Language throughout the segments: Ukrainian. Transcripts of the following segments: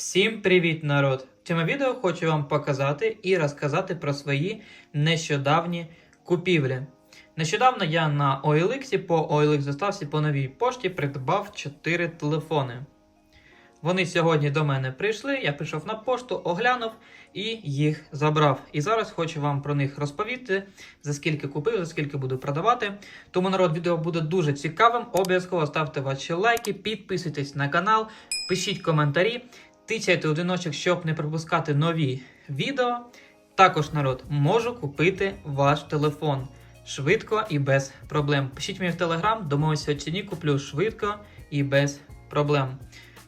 Всім привіт, народ! В цьому відео хочу вам показати і розказати про свої нещодавні купівлі. Нещодавно я на OLX по OLX доставці по новій пошті придбав 4 телефони. Вони сьогодні до мене прийшли, я прийшов на пошту, оглянув і їх забрав. І зараз хочу вам про них розповісти, за скільки купив, за скільки буду продавати. Тому народ відео буде дуже цікавим. Обов'язково ставте ваші лайки, підписуйтесь на канал, пишіть коментарі. Тицяйте одиночок, щоб не пропускати нові відео. Також, народ, можу купити ваш телефон швидко і без проблем. Пишіть мені в телеграм, домовимося ціні, куплю швидко і без проблем.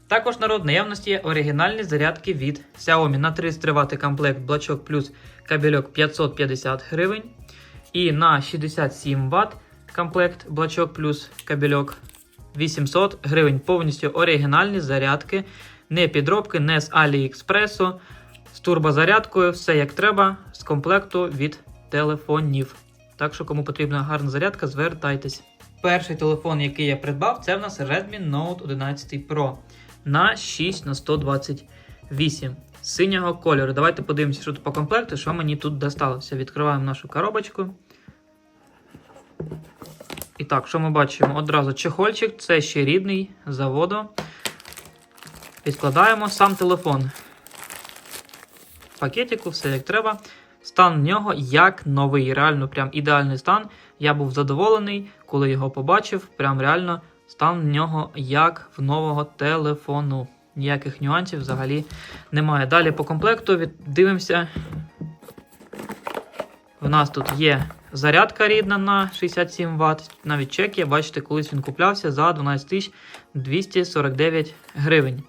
Також народ наявності є оригінальні зарядки від Xiaomi на 33 Вт комплект блочок плюс кабельок 550 гривень. І на 67 Вт комплект блочок плюс кабельок 800 гривень. Повністю оригінальні зарядки не підробки, не з Аліекспресу, з турбозарядкою, все як треба, з комплекту від телефонів. Так що, кому потрібна гарна зарядка, звертайтесь. Перший телефон, який я придбав, це в нас Redmi Note 11 Pro на 6 на 128 синього кольору. Давайте подивимося, що тут по комплекту, що мені тут досталося. Відкриваємо нашу коробочку. І так, що ми бачимо? Одразу чехольчик, це ще рідний заводу. Відкладаємо сам телефон. В пакетику, все як треба. Стан в нього як новий, реально прям ідеальний стан. Я був задоволений, коли його побачив. Прям реально стан в нього як в нового телефону. Ніяких нюансів взагалі немає. Далі по комплекту дивимося. В нас тут є зарядка рідна на 67 Вт. Навіть чек є, бачите, колись він куплявся за 12 249 гривень.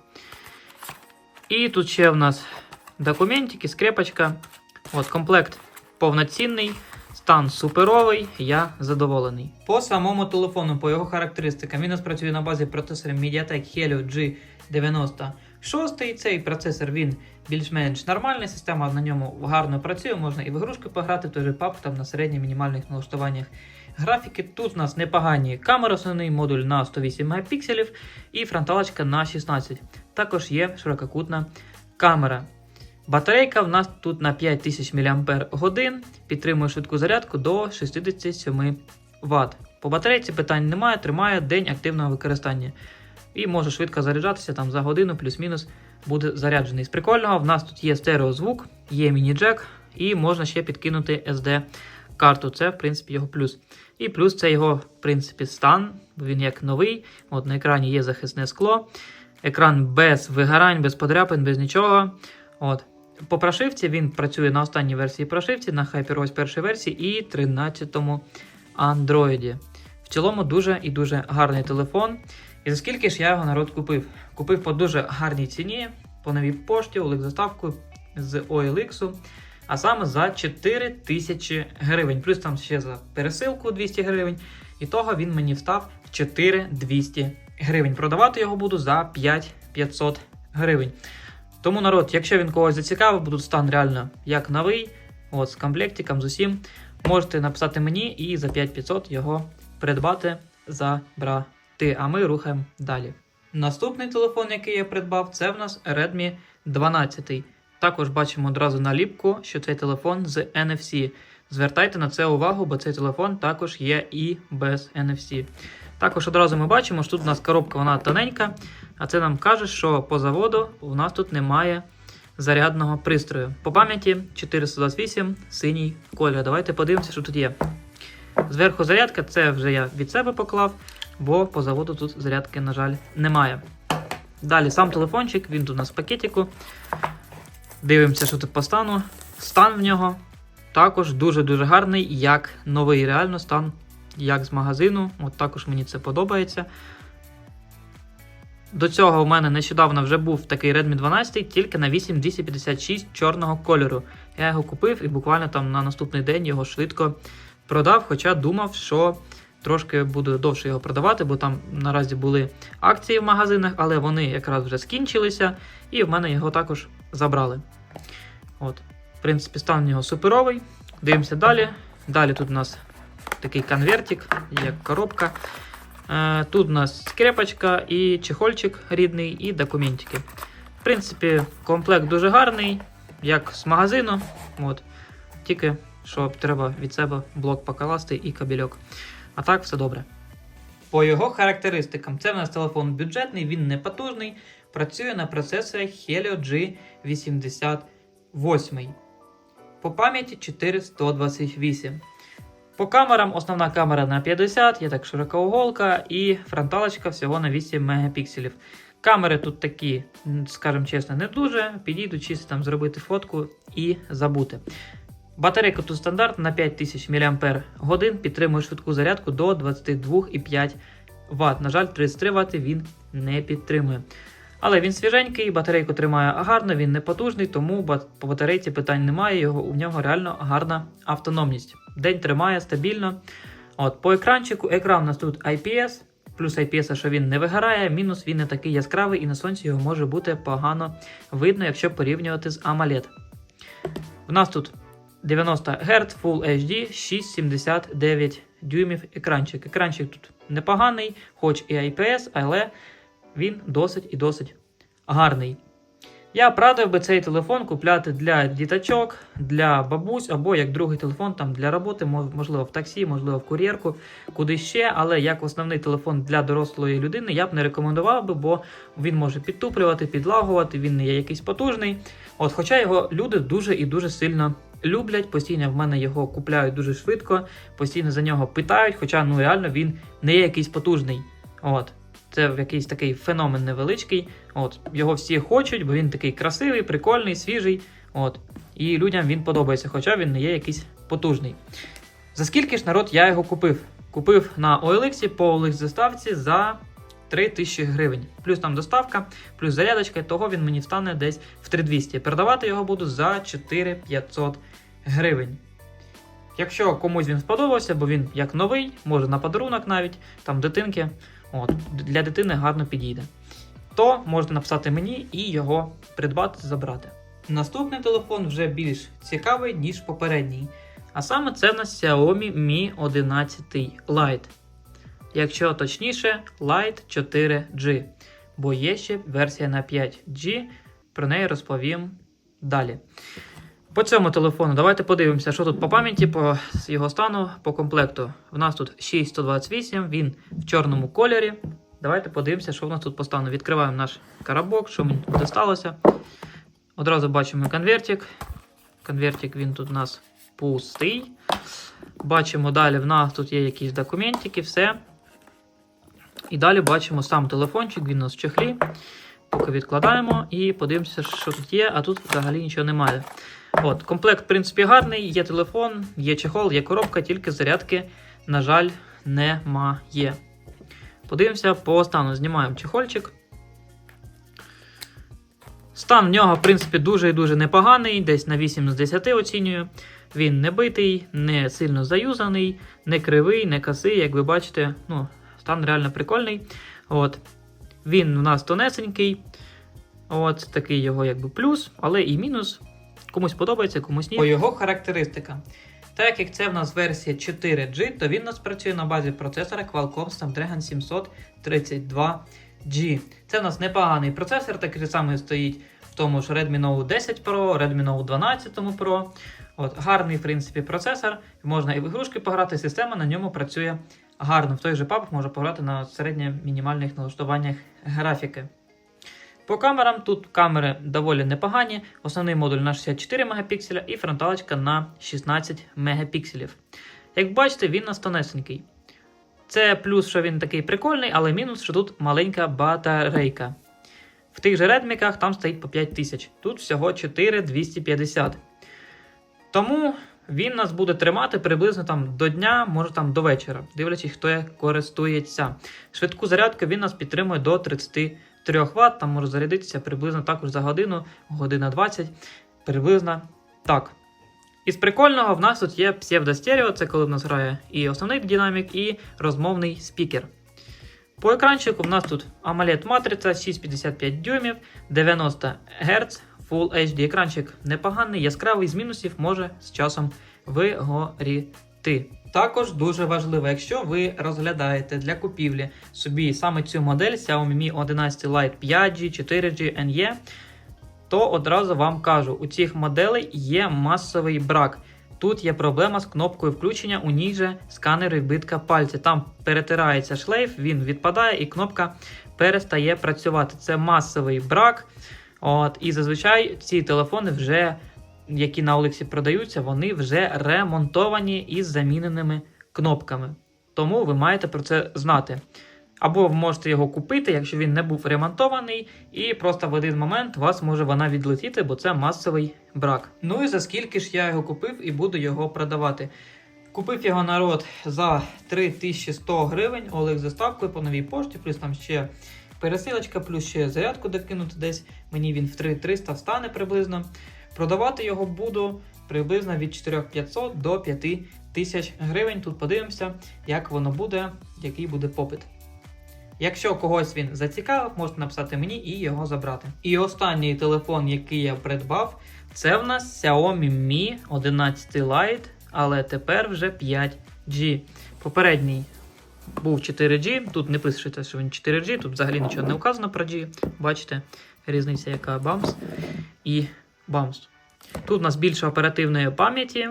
І тут ще в нас документики, скрепочка. От комплект повноцінний, стан суперовий, я задоволений. По самому телефону, по його характеристикам, він у нас працює на базі процесора MediaTek Helio G96. Цей процесор він більш-менш нормальний, система на ньому гарно працює, можна і в ігрушки пограти, в той же PUBG, там на середніх мінімальних налаштуваннях графіки. Тут у нас непогані камери, основний модуль на 108 Мп і фронталочка на 16. Також є ширококутна камера. Батарейка в нас тут на 5000 мАч, підтримує швидку зарядку до 67 Вт. По батарейці питань немає, тримає день активного використання. І може швидко заряджатися там за годину, плюс-мінус буде заряджений. З прикольного, в нас тут є стереозвук, є міні-джек, і можна ще підкинути SD-карту. Це, в принципі, його плюс. І плюс це його, в принципі, стан, бо він як новий. От на екрані є захисне скло. Екран без вигорань, без подряпин, без нічого. От. По прошивці він працює на останній версії прошивці, на HyperOS першої версії і 13-му Android. В цілому дуже і дуже гарний телефон. І за скільки ж я його народ купив? Купив по дуже гарній ціні, по новій пошті, Олег заставку з OLX, а саме за 4 тисячі гривень. Плюс там ще за пересилку 200 гривень. І того він мені встав в 4200 гривень. Продавати його буду за 5500 гривень. Тому народ, якщо він когось зацікавив, тут стан реально як новий, от з комплектиком, з усім, можете написати мені і за 5500 його придбати, забрати. А ми рухаємо далі. Наступний телефон, який я придбав, це в нас Redmi 12. Також бачимо одразу наліпку, що цей телефон з NFC. Звертайте на це увагу, бо цей телефон також є і без NFC. Також одразу ми бачимо, що тут у нас коробка вона тоненька, а це нам каже, що по заводу у нас тут немає зарядного пристрою. По пам'яті 428 синій колір. Давайте подивимося, що тут є. Зверху зарядка, це вже я від себе поклав, бо по заводу тут зарядки, на жаль, немає. Далі сам телефончик, він тут у нас в пакетику. Дивимося, що тут по стану. Стан в нього також дуже-дуже гарний, як новий реально стан, як з магазину. От також мені це подобається. До цього у мене нещодавно вже був такий Redmi 12, тільки на 8256 чорного кольору. Я його купив і буквально там на наступний день його швидко продав, хоча думав, що трошки буду довше його продавати, бо там наразі були акції в магазинах, але вони якраз вже скінчилися, і в мене його також забрали. От. В принципі, стан у нього суперовий. Дивимося далі. Далі тут у нас такий конвертик, як коробка. Е, Тут у нас скрепочка і чехольчик рідний, і документики. В принципі, комплект дуже гарний, як з магазину. От. Тільки що треба від себе блок покласти і кабельок. А так, все добре. По його характеристикам, це в нас телефон бюджетний, він не потужний, працює на процесорі Helio G88. По пам'яті 4128. По камерам основна камера на 50, є так широкоуголка і фронталочка всього на 8 мегапікселів. Камери тут такі, скажімо чесно, не дуже. Підійдуть чисто там зробити фотку і забути. Батарейка тут стандартна на 5000 мАч, підтримує швидку зарядку до 22,5 Вт. На жаль, 33 Вт він не підтримує. Але він свіженький, батарейку тримає гарно, він не потужний, тому по батарейці питань немає. Його, у нього реально гарна автономність. День тримає стабільно. От, по екранчику, екран у нас тут IPS, плюс IPS, що він не вигорає, мінус він не такий яскравий і на сонці його може бути погано видно, якщо порівнювати з AMOLED. У нас тут 90 Гц, Full HD, 6,79 дюймів екранчик. Екранчик тут непоганий, хоч і IPS, але він досить і досить гарний. Я б радив би цей телефон купляти для діточок, для бабусь або як другий телефон там для роботи, можливо, в таксі, можливо, в кур'єрку, куди ще. Але як основний телефон для дорослої людини я б не рекомендував би, бо він може підтуплювати, підлагувати, він не є якийсь потужний. От, хоча його люди дуже і дуже сильно люблять, постійно в мене його купляють дуже швидко, постійно за нього питають, хоча ну реально він не є якийсь потужний. От. Це якийсь такий феномен невеличкий. От, його всі хочуть, бо він такий красивий, прикольний, свіжий. От. І людям він подобається, хоча він не є якийсь потужний. За скільки ж народ я його купив? Купив на OLX по OLX заставці за 3000 гривень. Плюс там доставка, плюс зарядочка, того він мені встане десь в 3200. Продавати його буду за 4500 гривень. Якщо комусь він сподобався, бо він як новий, може на подарунок навіть, там дитинки, от, для дитини гарно підійде, то можна написати мені і його придбати, забрати. Наступний телефон вже більш цікавий, ніж попередній. А саме це в нас Xiaomi Mi 11 Lite. Якщо точніше, Lite 4G. Бо є ще версія на 5G, про неї розповім далі. По цьому телефону давайте подивимося, що тут по пам'яті, по його стану, по комплекту. У нас тут 6128, він в чорному кольорі. Давайте подивимося, що в нас тут по стану. Відкриваємо наш коробок, що мені тут сталося. Одразу бачимо конвертик. Конвертик він тут у нас пустий. Бачимо далі, в нас тут є якісь документики, все. І далі бачимо сам телефончик, він у нас в чехлі. Поки відкладаємо і подивимося, що тут є, а тут взагалі нічого немає. От, комплект, в принципі, гарний, є телефон, є чехол, є коробка, тільки зарядки, на жаль, немає. Подивимося по стану. Знімаємо чехольчик. Стан в нього, в принципі, дуже і дуже непоганий, десь на 8 з 10 оцінюю. Він не битий, не сильно заюзаний, не кривий, не косий, як ви бачите, ну, стан реально прикольний. От. Він у нас тонесенький. От такий його якби плюс, але і мінус. Комусь подобається, комусь ні. По його характеристикам. Так як це в нас версія 4G, то він у нас працює на базі процесора Qualcomm Snapdragon 732G. Це в нас непоганий процесор, такий самий стоїть в тому ж Redmi Note 10 Pro, Redmi Note 12 Pro. От, гарний, в принципі, процесор. Можна і в ігрушки пограти, система на ньому працює гарно. В той же PUBG можна пограти на середньо-мінімальних налаштуваннях графіки. По камерам тут камери доволі непогані. Основний модуль на 64 Мп і фронталочка на 16 Мп. Як бачите, він на тонесенький. Це плюс, що він такий прикольний, але мінус, що тут маленька батарейка. В тих же редміках там стоїть по 5000, тут всього 4250. Тому він нас буде тримати приблизно там до дня, може там до вечора, дивлячись, хто користується. Швидку зарядку він нас підтримує до 33 Вт, там може зарядитися приблизно також за годину, година 20, приблизно так. Із прикольного в нас тут є псевдостерео, це коли в нас грає і основний динамік, і розмовний спікер. По екранчику в нас тут AMOLED матриця 6,55 дюймів, 90 Гц, Full HD. Екранчик непоганий, яскравий з мінусів може з часом вигоріти. Також дуже важливо, якщо ви розглядаєте для купівлі собі саме цю модель Xiaomi Mi 11 Lite 5G, 4G, NE, то одразу вам кажу: у цих моделей є масовий брак. Тут є проблема з кнопкою включення, у ній же сканер відбитка пальця. Там перетирається шлейф, він відпадає і кнопка перестає працювати. Це масовий брак. От, і зазвичай ці телефони вже, які на Олексі продаються, вони вже ремонтовані із заміненими кнопками. Тому ви маєте про це знати. Або ви можете його купити, якщо він не був ремонтований, і просто в один момент вас може вона відлетіти, бо це масовий брак. Ну і за скільки ж я його купив і буду його продавати. Купив його народ за 3100 гривень, Олег з доставкою по новій пошті, плюс там ще пересилочка, плюс ще зарядку докинути десь. Мені він в 3300 встане приблизно. Продавати його буду приблизно від 4500 до 5000 гривень. Тут подивимося, як воно буде, який буде попит. Якщо когось він зацікавив, можете написати мені і його забрати. І останній телефон, який я придбав, це в нас Xiaomi Mi 11 Lite, але тепер вже 5G. Попередній був 4G, тут не пишеться, що він 4G, тут взагалі нічого не вказано про G. Бачите, різниця, яка BAMS і BAMS. Тут у нас більше оперативної пам'яті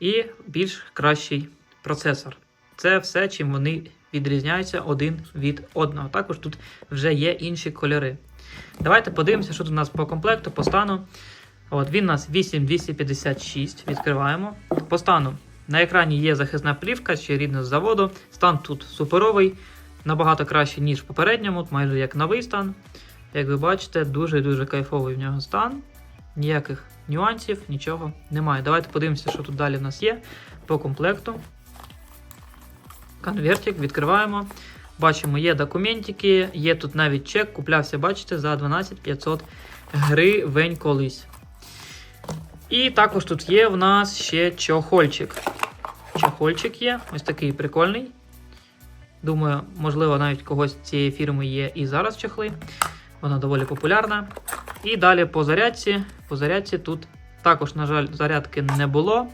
і більш кращий процесор. Це все, чим вони відрізняються один від одного. Також тут вже є інші кольори. Давайте подивимося, що тут у нас по комплекту, по стану. От, Він у нас 8256. Відкриваємо. По стану на екрані є захисна плівка, ще рідна з заводу. Стан тут суперовий, набагато кращий, ніж в попередньому, майже як новий стан. Як ви бачите, дуже-дуже кайфовий в нього стан. Ніяких нюансів, нічого немає. Давайте подивимося, що тут далі в нас є по комплекту. Конвертик, відкриваємо. Бачимо, є документики, є тут навіть чек, куплявся, бачите, за 12 500 гривень колись. І також тут є в нас ще чохольчик. Чохольчик є, ось такий прикольний. Думаю, можливо, навіть когось цієї фірми є і зараз чохли. Вона доволі популярна. І далі по зарядці. По зарядці тут також, на жаль, зарядки не було.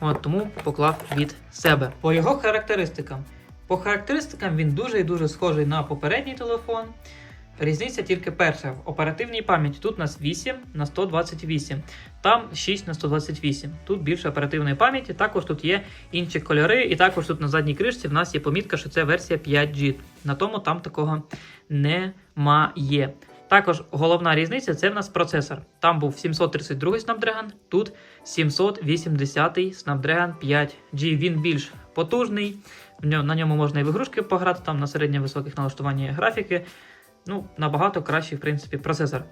От, тому поклав від себе. По його характеристикам. По характеристикам він дуже і дуже схожий на попередній телефон. Різниця тільки перша. В оперативній пам'яті тут у нас 8 на 128, там 6 на 128. Тут більше оперативної пам'яті, також тут є інші кольори, і також тут на задній кришці в нас є помітка, що це версія 5G. На тому там такого немає. Також головна різниця це в нас процесор. Там був 732 Snapdragon, тут 780 Snapdragon 5G. Він більш потужний. На ньому можна і в ігрушки пограти, там на середньо-високих налаштуваннях графіки. Ну, набагато кращий, в принципі, процесор.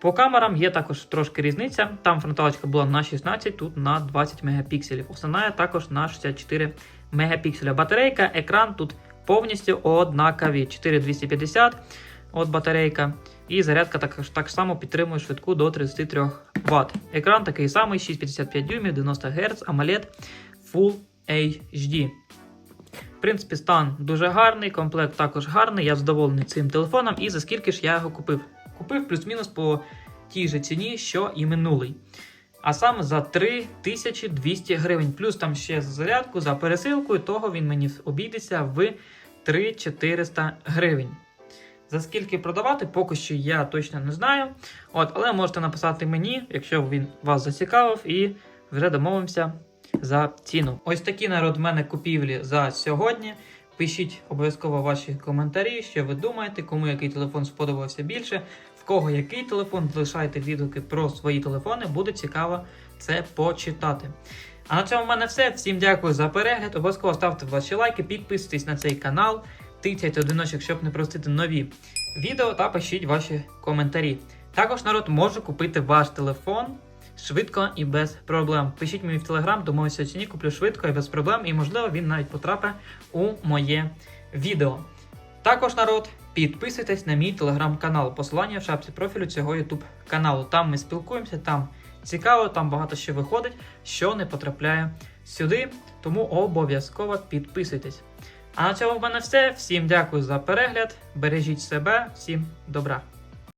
По камерам є також трошки різниця. Там фронталочка була на 16, тут на 20 мегапікселів. Основна також на 64 мегапікселя. Батарейка, екран тут повністю однакові. 4250 от батарейка. І зарядка також так само підтримує швидку до 33 Вт. Екран такий самий, 6,55 дюймів, 90 Гц, AMOLED Full HD. В принципі, стан дуже гарний, комплект також гарний. Я задоволений цим телефоном. І за скільки ж я його купив? Купив плюс-мінус по тій же ціні, що і минулий. А саме за 3200 гривень. Плюс там ще за зарядку, за пересилку, і того він мені обійдеться в 3400 гривень. За скільки продавати, поки що я точно не знаю. От, але можете написати мені, якщо він вас зацікавив, і вже домовимося за ціну. Ось такі народ в мене купівлі за сьогодні. Пишіть обов'язково ваші коментарі, що ви думаєте, кому який телефон сподобався більше, в кого який телефон, залишайте відгуки про свої телефони, буде цікаво це почитати. А на цьому в мене все. Всім дякую за перегляд. Обов'язково ставте ваші лайки, підписуйтесь на цей канал, тицяйте одиночок, щоб не простити нові відео та пишіть ваші коментарі. Також народ може купити ваш телефон швидко і без проблем. Пишіть мені в телеграм, домовився ціні, куплю швидко і без проблем, і можливо він навіть потрапить у моє відео. Також народ, підписуйтесь на мій телеграм-канал. Посилання в шапці профілю цього ютуб каналу. Там ми спілкуємося, там цікаво, там багато що виходить, що не потрапляє сюди. Тому обов'язково підписуйтесь. А на цьому в мене все. Всім дякую за перегляд. Бережіть себе, всім добра.